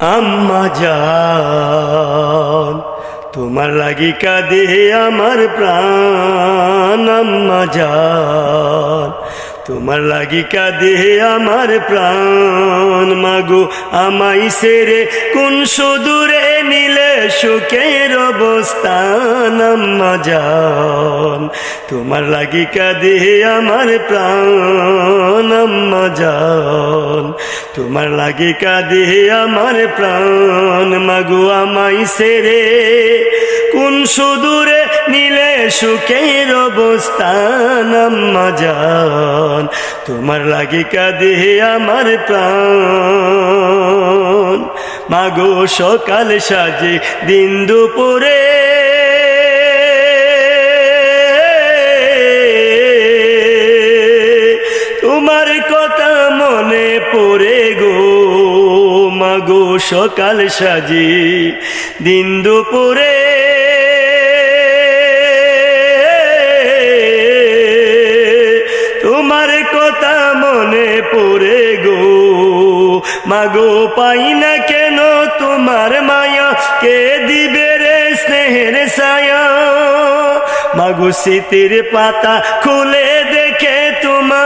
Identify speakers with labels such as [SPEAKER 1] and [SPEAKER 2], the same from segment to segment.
[SPEAKER 1] আম্মা যান তোমার লাগি কাঁদে আমার প্রাণ, আম্মা যান তোমার লাগি কাঁদে আমার প্রাণ, মাগো আমাই সেরে কোন সুদূরে নিলে সুখের অবস্থান, আম্মা জান। তোমার লাগি কাঁদে আমার প্রাণ, আম্মা জান। তোমার লাগি কাঁদে আমার প্রাণ, মাগো আমাই সেরে। কোন সুদূরে নিলে সুখের অবস্থান, আম্মা জান। তোমার লাগি কাঁদে আমার প্রাণ। মাগো সকাল সাজে দিন দুপুরে। তোমার কথা মনে পড়ে গো মাগো সকাল সাজে দিন দুপুরে। মাগো পাই না কেন তোমার মায়া? কে দিবে রে স্নেহের সায়া মাগো শীতের পাতা খুলে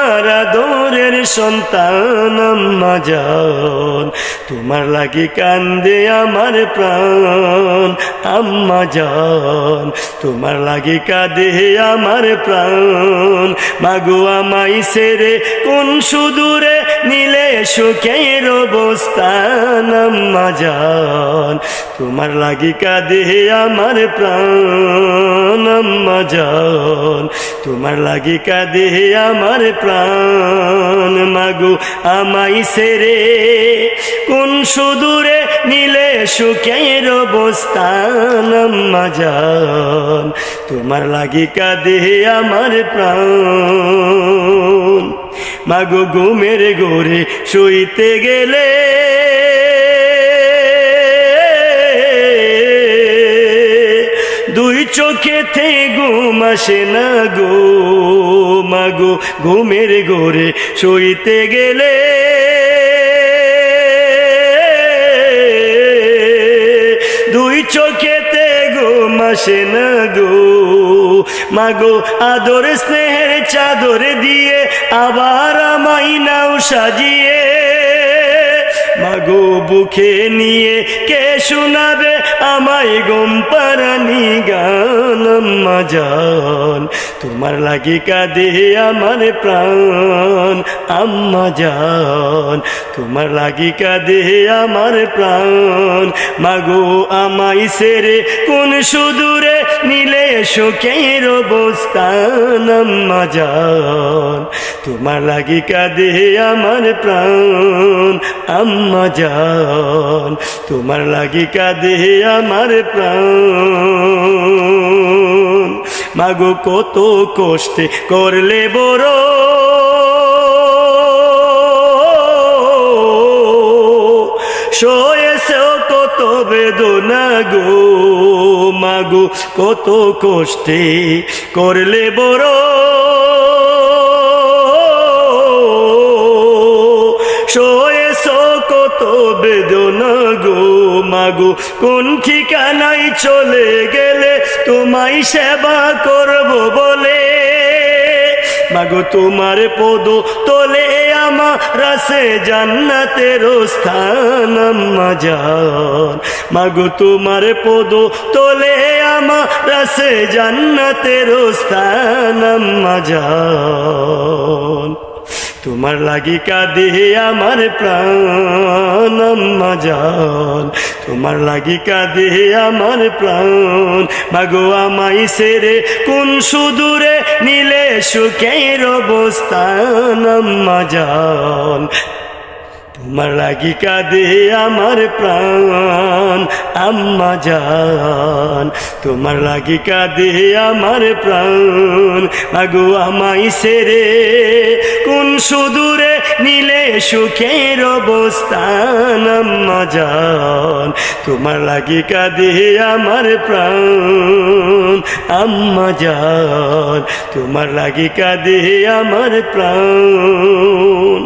[SPEAKER 1] তোমার আদরের সন্তান, আম্মা জান। তোমার লাগি কান্দে আমার প্রাণ, আম্মা জান। তোমার লাগি কাঁদে আমার প্রাণ। মাগো আমাই সেরে কোন সুদূরে নীলে সুখের অবস্থান, আম্মা জান। তোমার লাগি কাঁদে আমার প্রাণ, আম্মা জান। তোমার লাগি কাঁদে আমার প্রাণ। মাগো আমাই সেরে। কোন সুদূরে নিলে সুখের অবস্থান, আম্মা জান? তোমার লাগি কাঁদে আমার প্রাণ। মাগো ঘুমের গোরে শুইতে গেলে চোখেতে ঘুম আসে না গো মাগো ঘুমের গোরে শুইতে গেলে। দুই চোখেতে ঘুম আসে না গো মাগো আদর স্নেহের চাদর দিয়ে আবার আমাই নাও সাজিয়ে। মাগো বুকে নিয়ে কে শোনাবে আমায় গম পারানি গান জান। তোমার লাগি কাঁদে আমার প্রাণ, আম্মা জান। তোমার লাগি কাঁদে আমার প্রাণ। মাগো আমাই সেরে কোন সুদূরে নিলে সুখের অবস্থান, আম্মা জান। তোমার লাগি কাঁদে আমার প্রাণ, আম্মা জান। তোমার লাগি কাঁদে আমার প্রাণ। মাগো কত কষ্টে করলে বড়। শোয়েছেও কত বেদনা গো। মাগো কত কষ্টে করলে বড়। মাগো কোন ঠিকানায় চলে গেলে তোমায় সেবা করব বলে। মাগো তোমার পদ তোলে আমার রাসে জান্নাতের স্থান, আম্মা জান। মাগো তোমার পদ তোলে আমার রাসে জান্নাতের স্থান, আম্মা জান। তোমার লাগি কাঁদে আমার প্রাণ, আম্মা জান। তোমার লাগি কাঁদে আমার প্রাণ। মাগো আমাই সেরে কোন সুদূরে নীলে সুখের অবস্থান, আম্মা জান। তোমার লাগি কাঁদে আমার প্রাণ, আম্মা জান। তোমার লাগি কাঁদে আমার প্রাণ। মাগো আমাই সেরে, কোন সুদূরে নিলে সুখের অবস্থান, আম্মা জান। তোমার লাগি কাঁদে আমার প্রাণ, আম্মা জান। তোমার লাগি কাঁদে আমার প্রাণ।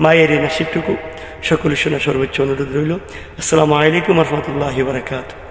[SPEAKER 1] মায়ের নাসিবটুকু সকলে শোনা সর্বোচ্চ অনুরোধ রইল। আসসালামু আলাইকুম রহমতুল্লাহ বারকাত